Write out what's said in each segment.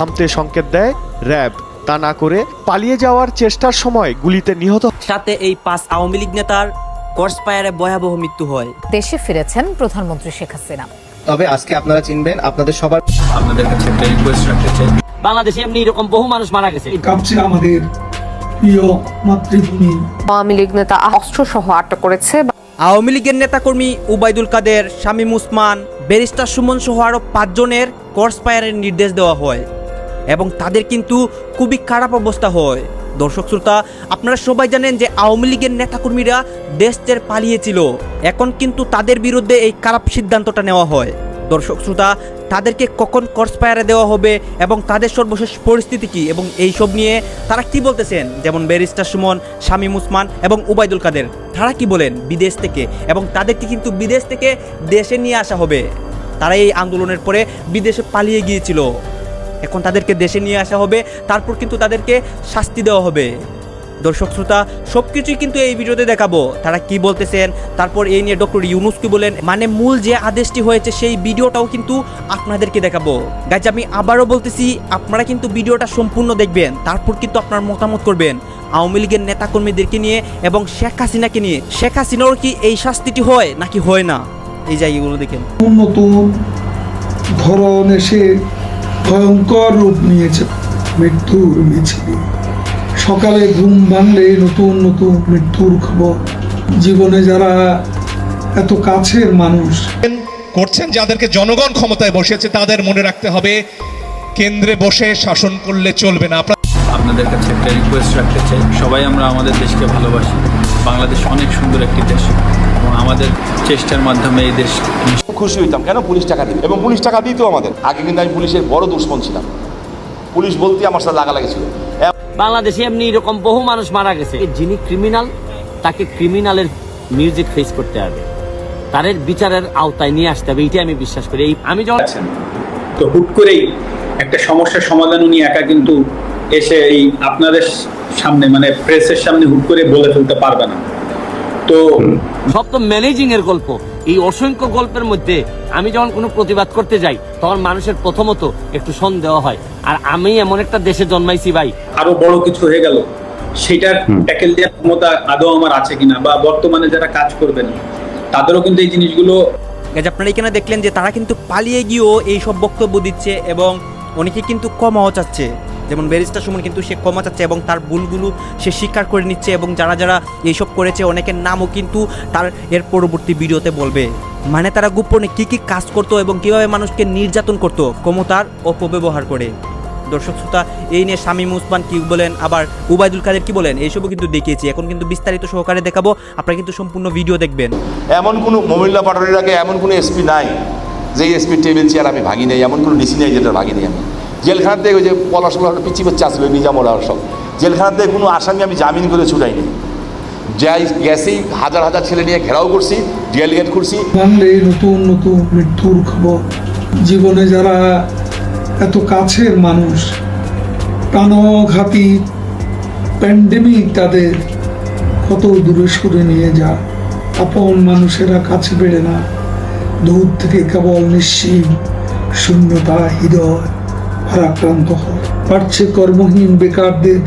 থামতে সংকেত দেয় র্যাব। তা না করে পালিয়ে যাওয়ার চেষ্টার সময় গুলিতে নিহত সাথে এই পাঁচ আওয়ামী লীগ নেতার কর্সপায়ারে ভয়াবহ মৃত্যু হয়। দেশে ফিরেছেন প্রধানমন্ত্রী শেখ হাসিনা। তবে আজকে আপনারা চিনবেন আপনাদের সবার আপনাদের কাছে একটা রিকোয়েস্ট রাখতে চাই। বাংলাদেশে এমনি এরকম বহু মানুষ মারা গেছে। কাঁপছে আমাদের প্রিয় মাতৃভূমি। আওয়ামী লীগ নেতা অস্ত্রসহ আটক করেছে। আওয়ামী লীগের নেতাকর্মী উবাইদুল কাদের শামীম উসমান ব্যারিস্টার সুমন সহ আরও পাঁচজনের কর্সপায়ারের নির্দেশ দেওয়া হয়। এবং তাদের কিন্তু খুবই খারাপ অবস্থা হয়। দর্শক শ্রোতা, আপনারা সবাই জানেন যে আওয়ামী লীগের নেতাকর্মীরা দেশ ছেড়ে পালিয়েছিল। এখন কিন্তু তাদের বিরুদ্ধে এই খারাপ সিদ্ধান্তটা নেওয়া হয়। দর্শক শ্রোতা, তাদেরকে কখন কর্সপায়ারে দেওয়া হবে এবং তাদের সর্বশেষ পরিস্থিতি কি এবং এই সব নিয়ে তারা কি বলতেছেন? যেমন ব্যারিস্টার সুমন, শামীম উসমান এবং উবাইদুল কাদের, তারা কি বলেন বিদেশ থেকে? এবং তাদেরকে কিন্তু বিদেশ থেকে দেশে নিয়ে আসা হবে। তারা এই আন্দোলনের পরে বিদেশে পালিয়ে গিয়েছিল। এখন তাদেরকে দেশে নিয়ে আসা হবে, তারপর কিন্তু তাদেরকে শাস্তি দেওয়া হবে। দর্শক, শ্রোতা সব কিছুই কিন্তু এই ভিডিওতে দেখাবো। তারা কি বলতেছেন? তারপর এই নিয়ে ডক্টর ইউনুস কি বলেন মানে মূল যে আদেশটি হয়েছে, সেই ভিডিওটাও কিন্তু আপনাদেরকে দেখাবো। গাইজ আমি আবারও বলতেছি, আপনারা কিন্তু ভিডিওটা সম্পূর্ণ দেখবেন, তারপর কিন্তু আপনার মতামত করবেন। আওয়ামী লীগের নেতাকর্মীদেরকে নিয়ে এবং শেখ হাসিনাকে নিয়ে। শেখ হাসিনার কি এই শাস্তিটি হয়, নাকি হয় না? এই জায়গাগুলো দেখেন। নতুন ধরন এসে ভয়ঙ্কর রূপ নিয়েছে মৃত্যুর মিছিল। সকালে ঘুম ভাঙলে নতুন নতুন মৃত্যুর খবর। জীবনে যারা এত কাছের মানুষ। করছেন যাদেরকে জনগণ ক্ষমতায় বসেছে তাদের মনে রাখতে হবে কেন্দ্রে বসে শাসন করলে চলবে না। আপনারা আপনাদের কাছে একটা রিকোয়েস্ট রাখতে চাই। সবাই আমরা আমাদের দেশকে ভালোবাসি। বাংলাদেশ অনেক সুন্দর একটি দেশ। এবং আমাদের চেষ্টার মাধ্যমে এই দেশ খুশি হইতাম। কেন পুলিশ টাকা দিত এবং পুলিশ টাকা দিত আমাদের। আগে কিন্তু আমি পুলিশের বড় দুশ্মন ছিলাম। পুলিশ বলতে আমার সাথে লাগা লাগেছিল। বাংলাদেশে এমনি এরকম বহু মানুষ মারা গেছে। যিনি ক্রিমিনাল তাকে ক্রিমিনালের মিউজিক ফেস করতে হবে। তাদের বিচারের আওতায় নিয়ে আসতে হবে এইটাই আমি বিশ্বাস করি। এই আমি যখন তো হুট করেই একটা সমস্যার সমাধান উনি একা কিন্তু এসে এই আপনাদের সামনে মানে প্রেসের সামনে হুট করে বলে ফেলতে পারবে না। তো সব তো ম্যানেজিং এর গল্প। এই অসংখ্য গল্পের মধ্যে আমি যখন কোনো প্রতিবাদ করতে যাই তখন মানুষের প্রথমত একটু সন্দেহ হয়। আর আমি এমন একটা দেশে জন্মাইছি ভাই। আরও বড় কিছু হয়ে গেল। সেটার ট্যাকেল দেওয়ার ক্ষমতা আদৌ আমার আছে কিনা বা বর্তমানে যারা কাজ করবেন তাদেরও কিন্তু এই জিনিসগুলো আপনারা এখানে দেখলেন যে তারা কিন্তু পালিয়ে গিয়েও এই সব বক্তব্য দিচ্ছে এবং অনেকে কিন্তু ক্ষমাও চাচ্ছে। যেমন ব্যারিস্টার সুমন কিন্তু সে ক্ষমা চাচ্ছে এবং তার ভুলগুলো সে স্বীকার করে নিচ্ছে এবং যারা যারা এইসব করেছে, অনেকের নামও কিন্তু তার এর পরবর্তী ভিডিওতে বলবে। মানে তারা গোপনে কি কি কাজ করতো এবং কীভাবে মানুষকে নির্যাতন করতো, ক্ষমতার অপব্যবহার করে। দর্শক শ্রোতা, এই নিয়ে শামীম উসমান কি বলেন, আবার উবাইদুল কাদের কি বলেন, এইসবও কিন্তু দেখিয়েছি। এখন কিন্তু বিস্তারিত সহকারে দেখাবো, আপনারা কিন্তু সম্পূর্ণ ভিডিও দেখবেন। এমন কোনো মমিল্লা পাটোয়ারির আগে এমন কোনো এসপি নাই যে এসপি টেবিল, চেয়ার আমি ভাঙি নেই, এমন কোনো ডিসি নেই যেটা ভাঙি নাই আমি। জেলখানাতে ওই যে পলাশগুলো পিচি পিচ্ছি আসলো নিজামরা সব জেলখানাতে কোনো আসামি আমি জামিন করে ছুটাইনি। যাই গেছি, হাজার হাজার ছেলে নিয়ে ঘেরাও করছি জেল গেট করছি ভাঙলে নতুন নতুন মৃত্যুর খবর। জীবনে যারা এত কাছের মানুষ, প্রাণঘাতী প্যান্ডেমিক তাদের কত দূরে সরে নিয়ে যা আপন মানুষেরা কাছে বেড়ে না। দূর থেকে কেবল নিশ্চিম শূন্যতা, হৃদয়। ভারাক্রান্ত হয়। পারছে কর্মহীন বেকারদের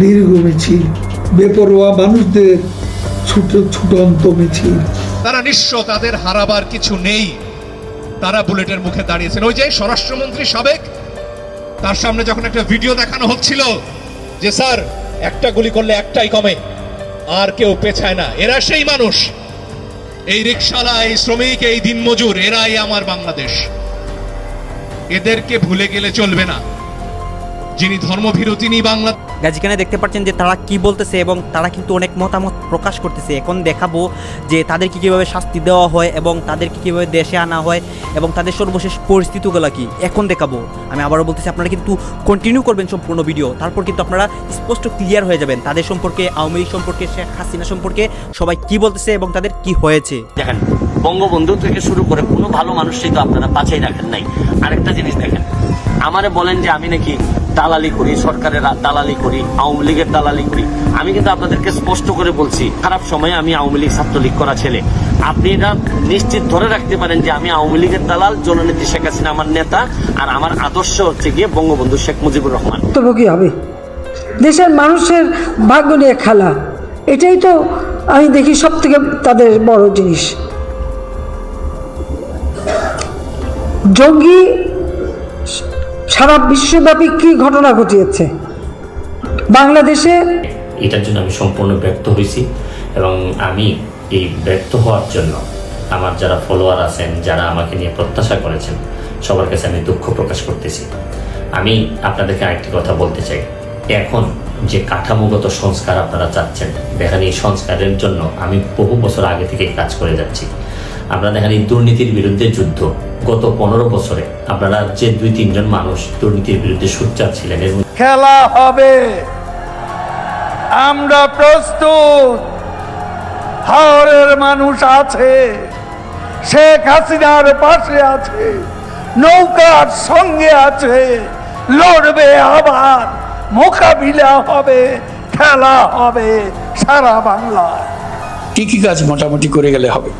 দীর্ঘ মিছিল, বেপরোয়া মানুষদের ছুট ছুটন্ত মিছিল। তারা নিঃস্ব তাদের হারাবার কিছু নেই। তারা বুলেটের মুখে দাঁড়িয়েছেন। ওই যে স্বরাষ্ট্রমন্ত্রী সাবেক, তার সামনে যখন একটা ভিডিও দেখানো হচ্ছিল যে, স্যার, একটা গুলি করলে একটাই কমে, আর কেউ পেছায় না। এরা সেই মানুষ। এই রিক্সালা এই শ্রমিক, এই দিনমজুর, এরাই আমার বাংলাদেশ। এদেরকে ভুলে গেলে চলবে না। যিনি ধর্মভীরু তিনি বাংলা গাছ এখানে দেখতে পাচ্ছেন যে তারা কি বলতেছে এবং তারা কিন্তু অনেক মতামত প্রকাশ করতেছে। এখন দেখাবো যে তাদেরকে কীভাবে শাস্তি দেওয়া হয় এবং তাদেরকে কীভাবে দেশে আনা হয় এবং তাদের সর্বশেষ পরিস্থিতিগুলো কি। এখন দেখাবো। আমি আবারও বলতেছি আপনারা কিন্তু কন্টিনিউ করবেন সম্পূর্ণ ভিডিও তারপর কিন্তু আপনারা স্পষ্ট ক্লিয়ার হয়ে যাবেন তাদের সম্পর্কে আওয়ামী লীগ সম্পর্কে শেখ হাসিনা সম্পর্কে সবাই কি বলতেছে এবং তাদের কি হয়েছে। দেখেন বঙ্গবন্ধু থেকে শুরু করে কোনো ভালো মানুষই তো আপনারা পাছেই রাখেন নাই। আরেকটা জিনিস দেখেন আমারে বলেন যে আমি নাকি দালালি করি, সরকারের দালালি করি, আওয়ামী লীগের দালালি করি। আমি কিন্তু আপনাদেরকে স্পষ্ট করে বলছি, খারাপ সময়ে আমি আওয়ামী লীগ ছাত্রলীগ করা ছেলে। আপনি এটা নিশ্চিত ধরে রাখতে পারেন যে আমি আওয়ামী লীগের দালাল, জননেত্রী শেখ হাসিনা আমার নেতা, আর আমার আদর্শ হচ্ছে গিয়ে বঙ্গবন্ধু শেখ মুজিবুর রহমান। বক্তব্য কি হবে দেশের মানুষের ভাগ্য নিয়ে খেলা, এটাই তো আমি দেখি সব থেকে তাদের বড় জিনিস। জঙ্গি সারা বিশ্বব্যাপী কি ঘটনা ঘটিয়েছে? বাংলাদেশে এটার জন্য আমি সম্পূর্ণ ব্যর্থ হয়েছি এবং আমি এই ব্যর্থ হওয়ার জন্য আমার যারা ফলোয়ার আছেন, যারা আমাকে নিয়ে প্রত্যাশা করেছেন, সবার কাছে আমি দুঃখ প্রকাশ করতেছি। আমি আপনাদেরকে আরেকটি কথা বলতে চাই। এখন যে কাঠামোগত সংস্কার আপনারা চাচ্ছেন দেখেন এই সংস্কারের জন্য আমি বহু বছর আগে থেকেই কাজ করে যাচ্ছি। আমরা দেখেন এই দুর্নীতির বিরুদ্ধে যুদ্ধ। গত পনেরো বছরে আপনারা যে দুই তিনজন মানুষ দুর্নীতির বিরুদ্ধে সোচ্চার ছিলেন খেলা হবে। আমরা প্রস্তুত। হাওরের মানুষ আছে। শেখ হাসিনার পাশে আছে। নৌকার সঙ্গে আছে। লড়বে আবার। মোকাবিলা হবে। খেলা হবে। সারা বাংলায়। কি কি কাজ মোটামুটি করে গেলে হবে?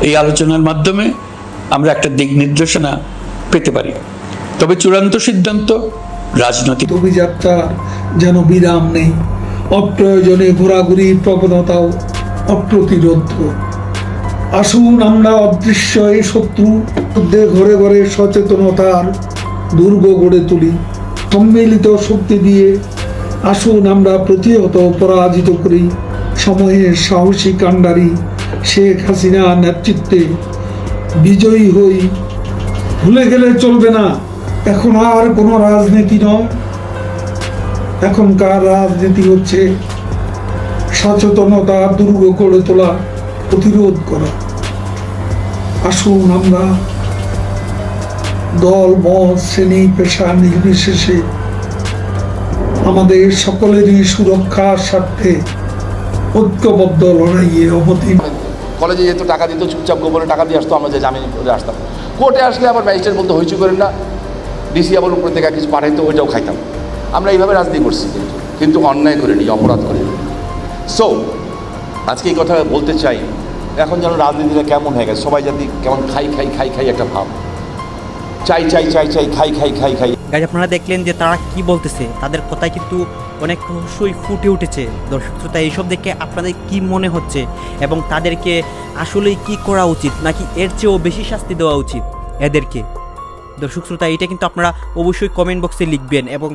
এই আলোচনার মাধ্যমে আমরা একটা দিক নির্দেশনা পেতে পারি। তবে চূড়ান্ত সিদ্ধান্ত রাজনৈতিক। অভিযাত্রা যেন বিরাম নেই, অপ্রয়োজনে ঘোরাঘুরি প্রবণতাও অপ্রতিরোধ। আসুন আমরা অদৃশ্য এই শত্রু ঘরে ঘরে সচেতনতার দুর্গ গড়ে তুলি। সম্মিলিত শক্তি দিয়ে আসুন আমরা প্রতিহত, পরাজিত করি। সময়ের সাহসী কাণ্ডারি শেখ হাসিনা নেতৃত্বে বিজয়ী হই। ভুলে গেলে চলবে না। এখন আর কোনো রাজনীতি নয়। এখনকার রাজনীতি হচ্ছে সচেতনতা দুর্গ করে তোলা, প্রতিরোধ করা। আসুন আমরা দল, মত, শ্রেণি, পেশা নির্বিশেষে আমাদের সকলেরই সুরক্ষার স্বার্থে ঐক্যবদ্ধ লড়াইয়ে অবতীর্ণ। কলেজে যেহেতু টাকা দিত, চুপচাপ গোপনে টাকা দিয়ে আসতো, আমরা যে জামিন করে আসতাম। কোর্টে আসলে আবার ম্যাজিস্ট্রেট বলতে হইচু করেন না। ডিসি আবার উপরে থেকে কিছু পাঠাইতো, ওইটাও খাইতাম। আমরা এইভাবে রাজনীতি করছি কিন্তু অন্যায় করিনি, অপরাধ করিনি। সো আজকে এই কথা বলতে চাই, এখন যেন রাজনীতিটা কেমন হয়ে গেছে, সবাই যদি কেমন খাই খাই খাই খাই একটা ভাব। চাই চাই চাই চাই, খাই খাই খাই খাই। গাইজ আপনারা দেখলেন যে তারা কি বলতেছে। তাদের কথায় কিন্তু অনেক রহস্যই ফুটে উঠেছে। দর্শক শ্রোতা, এইসব দেখে আপনাদের কি মনে হচ্ছে? এবং তাদেরকে আসলেই কি করা উচিত? নাকি এর চেয়েও বেশি শাস্তি দেওয়া উচিত এদেরকে? দর্শক শ্রোতা এটা কিন্তু আপনারা অবশ্যই কমেন্ট বক্সে লিখবেন এবং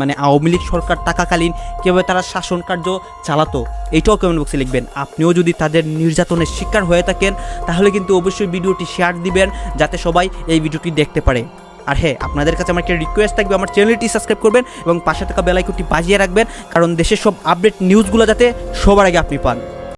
মানে আওয়ামী লীগ সরকার টাকাকালীন কীভাবে তারা শাসন কার্য চালাতো, এটাও কমেন্ট বক্সে লিখবেন। আপনিও যদি তাদের নির্যাতনের শিকার হয়ে থাকেন, তাহলে কিন্তু অবশ্যই ভিডিওটি শেয়ার দিবেন, যাতে সবাই এই ভিডিওটি দেখতে পারে। আর হ্যাঁ আপনাদের কাছে আমার একটা রিকোয়েস্ট থাকবে, আমার চ্যানেলটি সাবস্ক্রাইব করবেন এবং পাশে থাকা বেলাইকনটি বাজিয়ে রাখবেন, কারণ দেশের সব আপডেট নিউজগুলো যাতে সবার আগে আপনি পান।